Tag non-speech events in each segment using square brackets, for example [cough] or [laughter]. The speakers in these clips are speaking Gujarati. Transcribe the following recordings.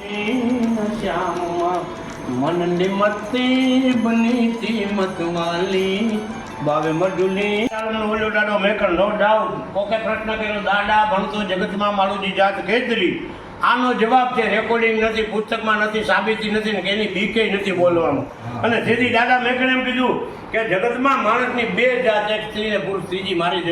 શ્યામમાં મતે બની બનીતી મતવાલી બાવે મડુલી ઓલો દાડો મેકર નો ડાઉ કોકે પ્રશ્ન કર્યો દાડા ભણતો જગતમાં માલુજી જાત કેતરી આનો જવાબ છે રેકોર્ડિંગ નથી પુસ્તકમાં નથી સાબિતી નથી ને કે એની બીકે નથી બોલવાનું. અને જેથી દાદા મેકરે એમ કીધું કે જગતમાં માણસની બે જાત એક સ્ત્રી ને પુરુષ ત્રીજી મારી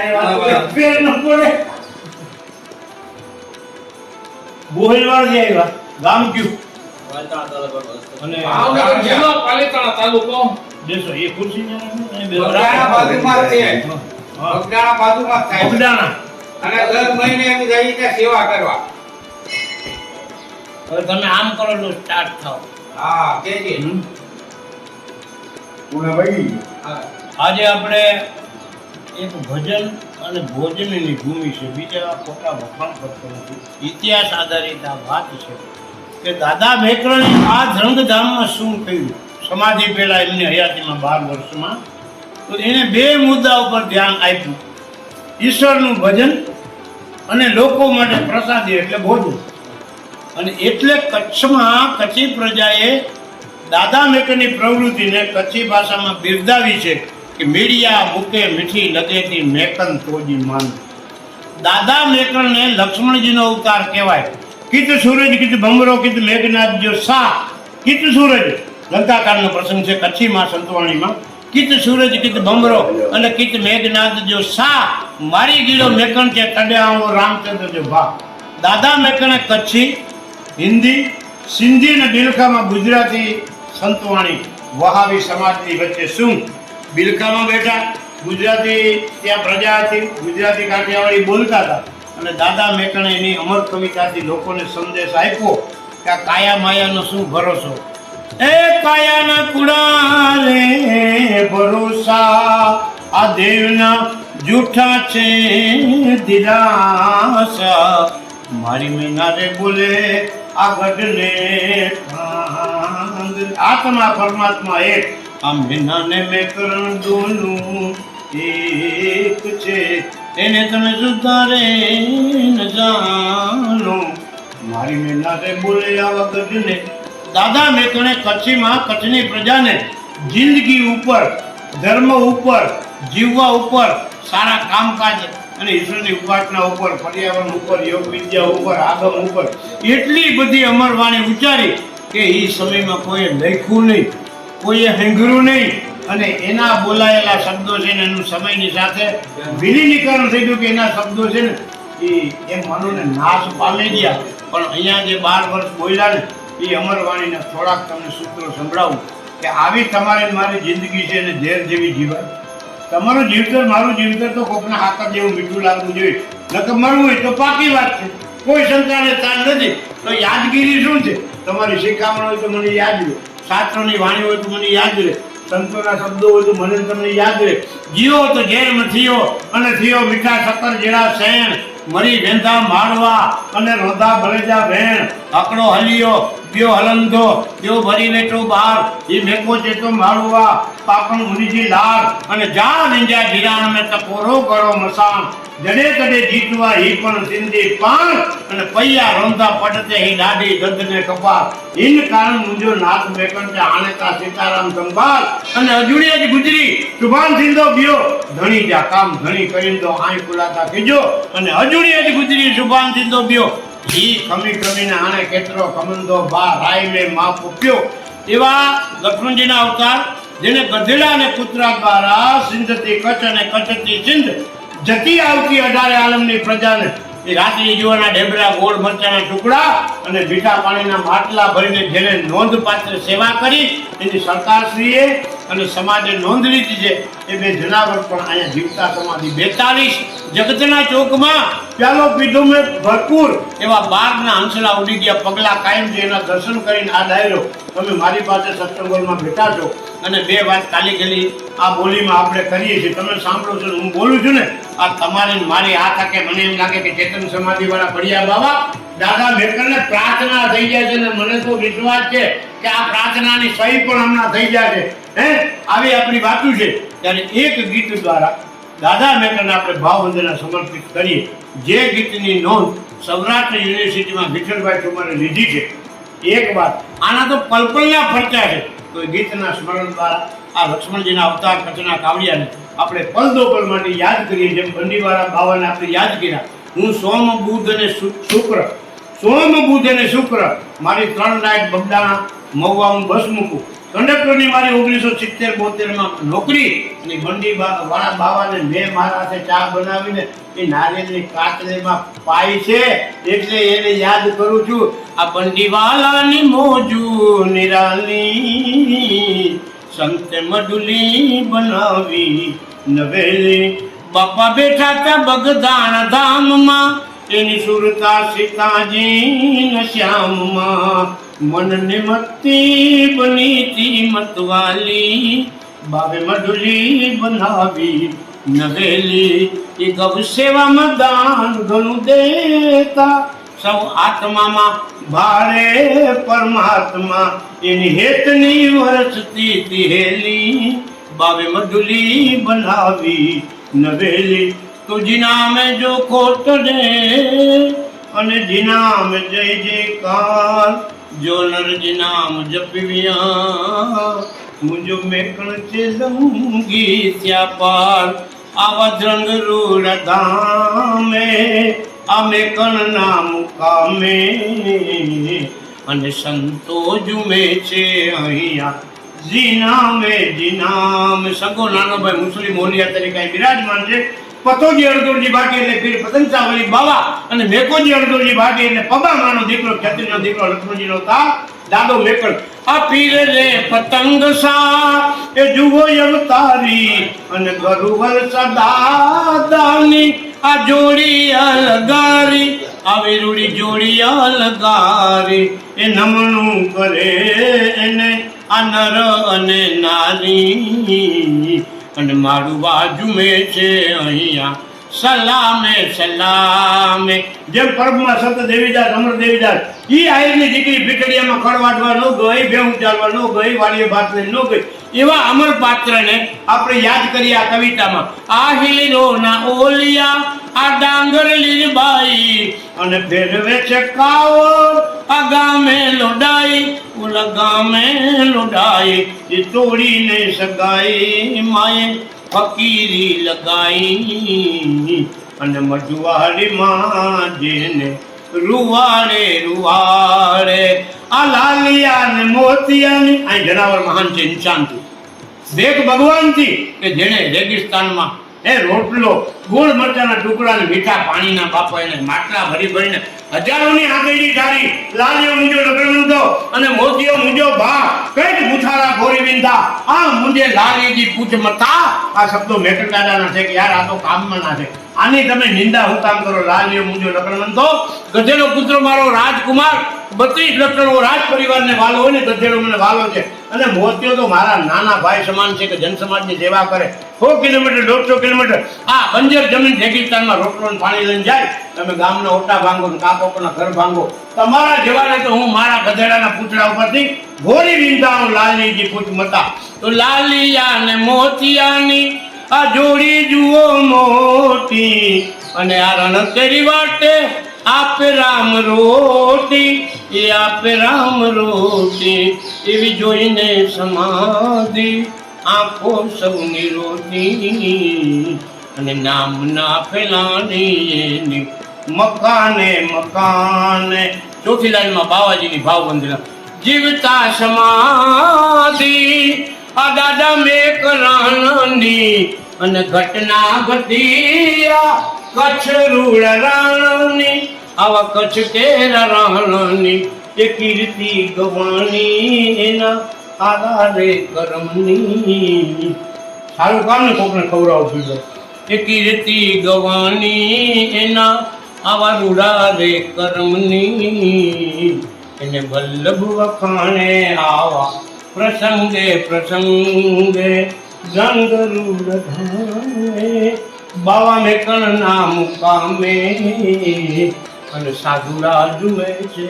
આવ્યા ગામ કયું અને ભાવનગર જિલ્લો પાલિતાણા તાલુકો બેસો એ ખુરશી ને એને બેસો. બગદાણા બાજુમાં છે. હા. બાજુમાં થાય છે. અને દર મહિને એમ ત્યાં સેવા કરવા હવે તમે આમ કરો તો સ્ટાર્ટ થાવ હા કેજે હમ. આજે આપણે એક ભજન અને ભોજનની ભૂમિ છે. બીજા ખોટા વખાણ કરતો નથી. ઇતિહાસ આધારિત આ વાત છે કે દાદા ભેકરણી આ ધ્રંગધામમાં શું થયું? સમાધિ પહેલાં એમની હયાતીમાં બાર વર્ષમાં. તો એણે બે મુદ્દા ઉપર ધ્યાન આપ્યું. ઈશ્વરનું ભજન અને લોકો માટે પ્રસાદી એટલે ભોજન. અને એટલે કચ્છમાં કચ્છી પ્રજાએ દાદા મેકરની પ્રવૃત્તિને કચ્છી ભાષામાં બિરદાવી છે. કે મીડિયા મૂકે મીઠી લગેતી મેકન તોજી માન દાદા મેકણને લક્ષ્મણજીનો અવતાર કહેવાય. કિત સૂરજ, કિત ભમરો, કિત મેઘનાથ જો સા કિત સૂરજ લંકાકાળનો પ્રસંગ છે કચ્છીમાં, સંતવાણીમાં. કિત સૂરજ, કિત ભમરો અને કિત મેઘનાથ જો સા મારી ગીરો મેકણ છે તડે રામચંદ્ર જો ભા દાદા મેકણે કચ્છી, હિન્દી, સિંધી અને બિલખામાં ગુજરાતી સંતવાણી વહાવી સમાજની વચ્ચે શું? બિલખામાં બેઠા ગુજરાતી, ત્યાં પ્રજા હતી, ગુજરાતી કાઠિયાવાડી બોલતા હતા. અને દાદા મેકણે એની અમર કવિતાથી લોકોને સંદેશ આપ્યો કે આ કાયા માયાનો શું ભરોસો? એ કાયાના કુડારે ભરોસા, આ દેવના જૂઠા છે દિલાસા. મારી મેનારે બોલે, આ ગઢને. આત્મા પરમાત્મા એક આ મેનાને મેં કરણ દોનું એક છે. એને તમે સુધારે ન જાણો. મારી મેનારે બોલે આવા ગઢને દાદા, મેં તણે કચ્છીમાં, કચ્છની પ્રજાને જિંદગી ઉપર, ધર્મ ઉપર, જીવવા ઉપર સારા કામકાજ અને ઈશ્વરની ઉપાસના ઉપર, પર્યાવરણ ઉપર, યોગ વિદ્યા ઉપર, આગમ ઉપર, એટલી બધી અમરવાણી ઉચ્ચારી કે એ સમયમાં કોઈએ લખ્યું નહીં. કોઈએ હેંગરું નહીં અને એના બોલાયેલા શબ્દો છે ને એનું સમયની સાથે વિલીનીકરણ થઈ ગયું કે એના શબ્દો છે ને, એ એ મનોને નાશ પામી ગયા. પણ અહીંયા જે બાર વર્ષ બોલ્યા ને, એ અમરવાણીના થોડાક તમને સૂત્રો સંભળાવું કે આવી તમારે મારી જિંદગી છે ને ઝેર જેવી જીવાય તમારું જીવતર, મારું જીવતર તો કોકના હાથ જેવું મીઠું લાગવું જોઈએ. નકર મરવું હોય તો પાકી વાત છે. કોઈ શંકાને તાન નથી. તો યાદગીરી શું છે? તમારી શિખામણ હોય તો મને યાદ રહે શાસ્ત્રોની વાણી હોય તો મને યાદ રહે. સંતોના શબ્દો હોય તો મને તમને યાદ રહે. જીવો તો જેમ થયો અને થયો મીઠા સકર જેડા શેણ, મરી વેંધા માળવા અને રોધા ભરેજા વેણ. અકડો હલિયો ગયો હલંધો ગયો ભરી બેઠો બાર, એ મેકો ચેતો માળવા પાપણ મુનિજી લાર, અને જા નિંજા જીરાણ મે તપોરો કરો મસાન જડે તડે જીતવા હી પણ સિંધી પાણ, અને પૈયા રોંધા પડતે હી દાઢી દંદને કપાળ. ઇન કારણ મુંજો નાથ મેકણ આને તા સીતારામ સંભાળ. અને અજુડી જ ગુજરી, સુભાન સિંધો ગયો. ધણી જા કામ ધણી કરીને તો આઈ ખુલાતા કીજો અને અજુડી જ ગુજરી, સુભાન સિંધો ગયો. ઈ ખમી ખમીને આણે કેતરો કમંદો બા રાય મે માપ ઉપ્યો. એવા લક્ષ્મણજીના અવતાર જેને ગધેડા અને કૂતરા દ્વારા સિંધથી કચ્છ અને કચ્છથી સિંધ જતી આવતી અઢારે આલમની પ્રજાને. એ રાત્રિ જીવાના ઢેબરા, ગોળ મરચાના ટુકડા અને મીઠા પાણીના માટલા ભરીને જેને નોંધપાત્ર સેવા કરી, એની સરકારશ્રીએ અને સમાજે નોંધ લીધી છે એ બે જનાવર પણ અહીંયા જીવતા સમાધિ બેતાલીસ, જગતના ચોકમાં પ્યાલો પીધો મેં ભરપૂર એવા બારના હંસલા ઉડી ગયા, પગલા કાયમ છે એના દર્શન કરીને આ ડાયરો, તમે મારી પાસે સત્સંગોમાં બેઠા છો. અને બે વાત કાલી ગલી આ બોલીમાં આપણે કરીએ છીએ. તમે સાંભળો છો હું બોલું છું ને, આ તમારે મારી આ થાકે મને એમ લાગે કે ચેતન સમાધિવાળા પડ્યા બાબા, દાદા મેકરને પ્રાર્થના થઈ જાય છે ને મને તો વિશ્વાસ છે કે આ પ્રાર્થનાની સહી પણ હમણાં થઈ જાય છે. હે? આવી આપણી વાતું છે. ત્યારે એક ગીત દ્વારા દાદા મેકરને આપણે ભાવવંદના સમર્પિત કરીએ. જે ગીતની નોંધ સૌરાષ્ટ્ર યુનિવર્સિટીમાં વિઠ્ઠલભાઈ ઠુમરે લીધી છે. એક વાત, આના તો પલપલિયા ફરચ્યા છે. તો ગીતના સ્મરણ દ્વારા આ લક્ષ્મણજીના અવતાર કચ્છના કાવડિયાને આપણે પલ દોપલ માટે યાદ કરીએ. જેમ બંડીવાળા બાવાને આપણે યાદ કર્યા. હું સોમ બુધ અને શુક્ર, સોમ બુધ અને શુક્ર, મારી ત્રણ નાઇટ બગડાણા મહુવા હું બસ મૂકું. કંડક્ટરની મારી ઓગણીસો સિત્તેર બોતેરમાં નોકરી અને બંડી વાળા બાવાને મેં મારા હાથે ચા બનાવીને એ નારિયેળની કાતરેમાં પાઈ છે એટલે એને યાદ કરું છું. આ બંડીવાલાની મોજુ નિરાલી, સંતે મડુલી બનાવી નવેલી. બાપા બેઠા હતા બગદાણ ધામમાં, એની સુરતા સીતાજી શ્યામમાં. મનને મતી બનીતી મતવાલી બાબે મડુલી બનાવી નવેલી. એ ગૌ સેવામાં દાન ઘણું દેતા, સૌ આત્મામાં ભારે પરમાત્મા. એની હેતની વરસતી તિહેલી બાબે મધુલી બનાવી નવેલી. તુજી નામે જો ખોટ દે અને જીનામ જય જયકાર. જો નરજી નામ જપિયા મુજો મેકણ છે લંગી ત્યાં પાર આવા દ્રંગ રૂડ ધામે, આ મેકણ નામ કામે. અને સંતો જુમે છે અહીંયા. જીનામે જીનામે સગો નાનો ભાઈ મુસ્લિમ મોલિયા તરીકે બિરાજમાન છે. પતોજી અડદોરજી બાટી એટલે પીર પતંચાવલી બાવા અને મેકોજી અડદોરજી બાટી એટલે પબામાનો દીકરો ખેતરીનો દીકરો, લક્ષ્મણજીનો તા, દાદો મેકળ. આ પીર રે પતંગ સા એ જુઓ અવતારી અને ગરુવર સદા આ જોડી અલગારી આવી રૂડી જોડી અલગારી, એ નમણું કરે એને આ નર અને નારી. અને મારું બાજુ મેં છે અહીંયા. સલામે સલામે. જેમ પરબમાં સંત દેવીદાસ, અમર દેવીદાસ, ઈ આયરની દીકરી પીઠડિયામાં ખડવાડવા ન ગઈ ભેહું ચાલવા ન ગઈ વાળીએ ભાત ન ગઈ. એવા અમર પાત્રને આપણે યાદ કરીએ આ કવિતામાં. આ હીરોના ઓલિયા, આ ડાંગર લીલબાઈ, અને ફેરવે છે કાવો આ ગામે લોડાઈ ઓલા ગામે લોડાઈ એ તોડીને સગાઈ માએ. ફકીરી લગાઈ અને મજવાડી માં જેને રૂવાડે રૂવાડે, આ લાલિયા ને મોતિયાની, આ જનાવર મહાન છે ઇન્સાનથી દેખ ભગવાનથી કે જેણે રેગિસ્તાનમાં એ રોટલો ગોળ મરચાના ટુકડા મીઠા પાણીના બાપા એને માટલા ભરી ભરીને હજારોની આંગળી ઠારી લાલિયો મુંજો લગણમંદો અને મોતીઓ મુંજો ભા, કંઈક મુઠારા ભોરી વિંધા. આ મુંજે લાલીજી પૂછ મતા આ શબ્દો મેટર દાદાના છે કે યાર, આ તો કામમાં ના છે. આની તમે નિંદા હું કરો લાલિયો મુંજો લગણમંદો ગધેડો પુત્ર મારો રાજકુમાર બત્રીસ લક્ષણો રાજ પરિવારને વાલો હોય ને ગધેડો મને વાલો છે. અને મોતિયો તો મારા નાના ભાઈ સમાન છે કે જન સમાજની સેવા કરે. સો કિલોમીટર, દોઢસો કિલોમીટર. આ બંજર જમીન રેગિસ્તાનમાં રોટલો પાણી લઈને જાય. તમે ગામના ઓટા ભાંગો ને કાકોના ઘર ભાંગો. તમારા જેવાને તો હું મારા ગધેડાના પૂતળા ઉપરથી ઘોરી વિંધા હું લાલનીજી પૂછ મતા. તો લાલિયા ને મોતિયાની આ જોડી જુઓ મોટી. અને આ રણ કરી વાટે આપ રામ રોટી. એ આપે રામ રોટી એવી જોઈને સમાધિ. આંખો સૌની રોટી. અને નામ ના ફેલાની એની મકાને મકાને. ચોથી લાઈનમાં બાવાજીની ભાવ વંદના જીવતા સમાધિ. આ દાદા મેક રાણની. અને ઘટના ઘટિયા કચ્છ રૂળ રાણની. આવા કચ્છ કેરા રાણાની એ કીર્તિ ગવાની એના આધારે કરમની. સારું કામ ને કોકને ખવડાવું પીધો એ કીર્તિ ગવાની એના આવા રૂડા રે કરમની. એને વલ્લભ વખાણે આવા પ્રસંગે પ્રસંગે રંગ રૂડ બાવા મેકણ નામ કામે અને સાધુરા જુએ છે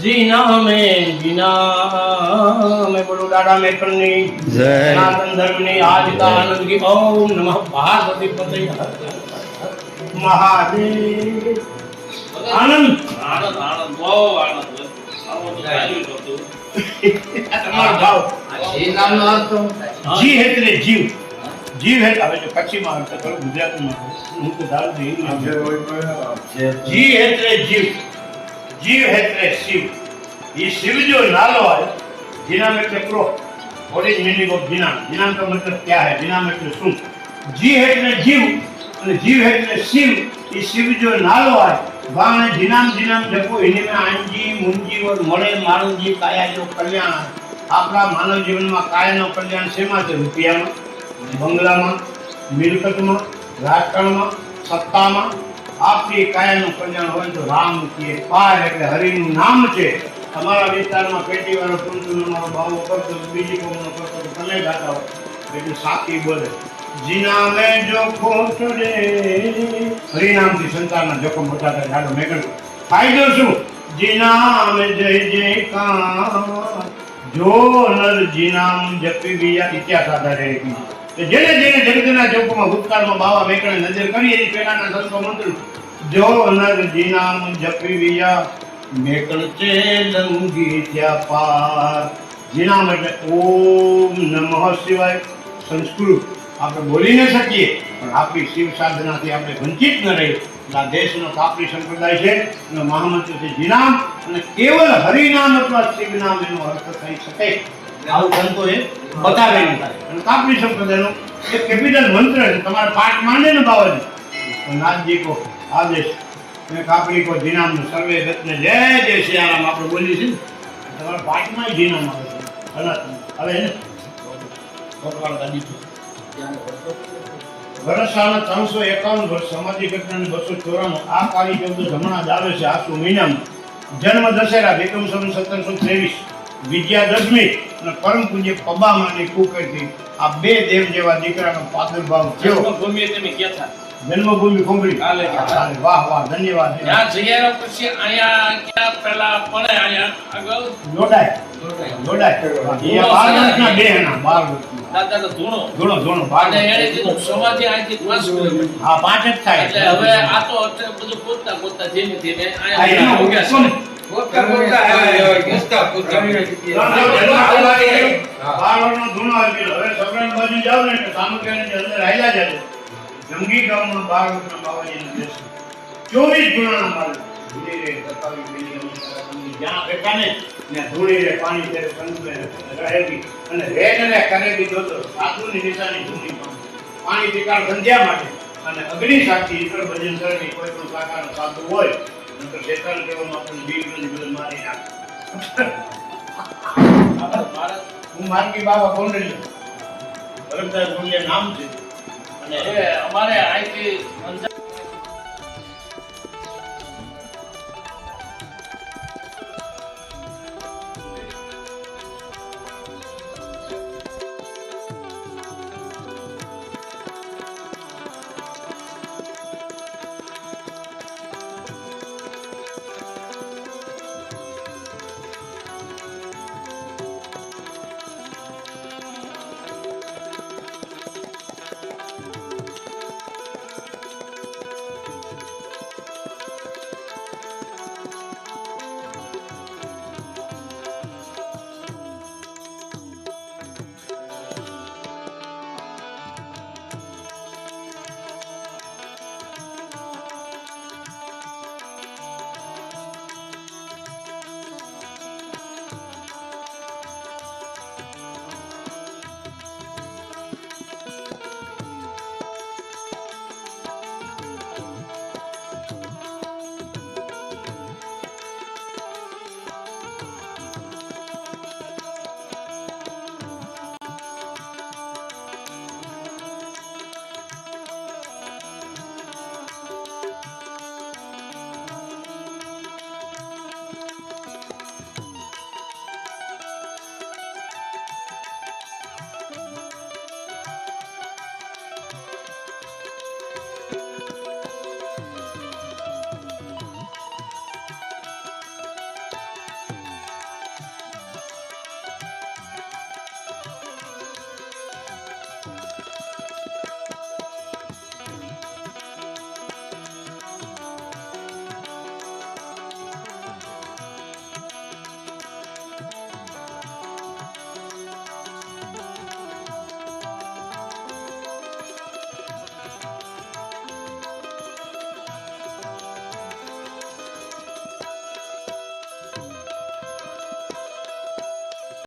જીનામે જીનામે બોલો દાદા મેકરની જય. નાગંધર્મની આજતા આનંદગી ઓમ નમઃ પાર્વતી પતય મહાદેવ. આનંદ. આનંદ આનંદ બહુ આનંદ. [laughs] તમારો ભાવ. જી નામનો અર્થ જી એટલે જીવ. જીવ હેઠળ આવે છે કચ્છીમાં આવે છે ગુજરાતીમાં આવે હું તો દારૂ નહીં જીવ હેઠળે જીવ જીવ હેઠળે શિવ એ શિવ જો નાલો હોય જીનામ એટલે ક્રો વોટ ઇઝ મિનિંગ ઓફ જીનામ જીનામ તો મતલબ ક્યાં હે જીનામ એટલે શું જીવ એટલે જીવ અને જીવ એટલે શિવ એ શિવ જો નાલો હોય વાણે જીનામ જીનામ જપો એની મેં આંજી મુંજી ઓર મળે મારુંજી કાયા જો કલ્યાણ આપણા માનવ જીવનમાં કાયાનો કલ્યાણ શેમાં છે રૂપિયામાં બંગલામાં, મિલકતમાં, રાજકારણમાં, સત્તામાં આપણી કાયાનું કલ્યાણ હોય તો રામ કીએ પાર એટલે હરિનું નામ છે. તમારા વિસ્તારમાં પેટીવાળો ટૂંટુનો મારો કરતો બીજી કોમનો કરતો તમે ગાતા હોય, એટલે સાચી બોલે. જીના મેં જો ખોટડે હરિનામથી સંતાનના જોખમ બતાતા જાડો મેગણ ફાયદો શું? જીના મેં જય કામ. જો નર જીનામ જપી બીજા ઇતિહાસ આધારે જેને જેને જગતના ચોકમાં ભૂતકાળમાં બાવા મેકણે નજર કરી એની પેલાના સંતો મંત્ર, જો નર જીનામ જપી વિયા મેકણ તે લંગી ત્યાં પાર. જીનામ એટલે ઓમ નમઃ શિવાય સંસ્કૃત આપણે બોલી ન શકીએ, પણ આપણી શિવ સાધનાથી આપણે વંચિત ન રહીએ. આ દેશનો કાપરી સંપ્રદાય છે એનો મહામંત્ર છે જીનામ અને કેવલ હરિનામ અથવા શિવનામ એનો અર્થ થઈ શકે. આવું સંતોએ બતાવેલું અને કાપરી સંપ્રદાયનો એ કેપિટલ મંત્ર છે. તમારે પાઠ માંડે ને બાવાજી. નાથજી કો આદેશ. મેં કાપડી કો જીનામ સર્વે રત્ન જય જય સિયારામ આપણે બોલીએ છીએ તમારા પાઠમાં જીનામ આવે છે. હવે એને ભગવાન ગાદી છે વર્ષાના ત્રણસો એકાવન વર્ષ સમાધિ ઘટના બસો ચોરાણું આ કાળી ચૌદ હમણાં જ આવે છે આસુ મહિનામાં. જન્મ દશેરા, વિક્રમ સંવત સત્તરસો ત્રેવીસ. વિદ્યા દશમી અને પરમ પૂજ્ય પબામાની કુકરથી આ બે દેવ જેવા દીકરાનો પ્રાદુર્ભાવ થયો. જન્મભૂમિએ તમે ગયા હતા. જન્મભૂમિ કોંગડી હાલે. વાહ વાહ ધન્યવાદ ત્યાં જગ્યા પછી અહીંયા ક્યાં પેલા પડે અહીંયા આગળ? જોડાય જોડાય બાર વર્ષના બે એના બાર વર્ષના દાદાનો ધૂણો. ધૂણો ધૂણો બાર અને કીધું સમાધિ અહીંથી પાંચ કિલોમીટર હા પાંચ જ થાય. એટલે હવે આ તો બધું પોતા પોતા ધીમે ધીમે અહીંયા ઉગ્યા જંગી ગામમાં બાર વર્ષના બાવાજીનો દેશ. ચોવીસ ધૂણાના માલ. ધૂળી રે, તપાવી પેલી જ્યાં બેઠા ને ત્યાં ધૂળી રે, પાણી ત્યારે સંતને રહેલી. અને રેડ ને કરેલી દોતો. સાધુની નિશાની પાણી. પીકાળ સંધ્યા માટે. અને અગ્નિ સાક્ષી ઈશ્વર ભજન કરવાની કોઈ પણ પ્રકારનો સાધુ હોય શેતાન કહેવામાં આપણને બીક બધું મારી નાખે. હું માર્ગી બાબા કોંડલી ભરતદાસ ગુંડિયા નામ છે અને અમારે અહીંથી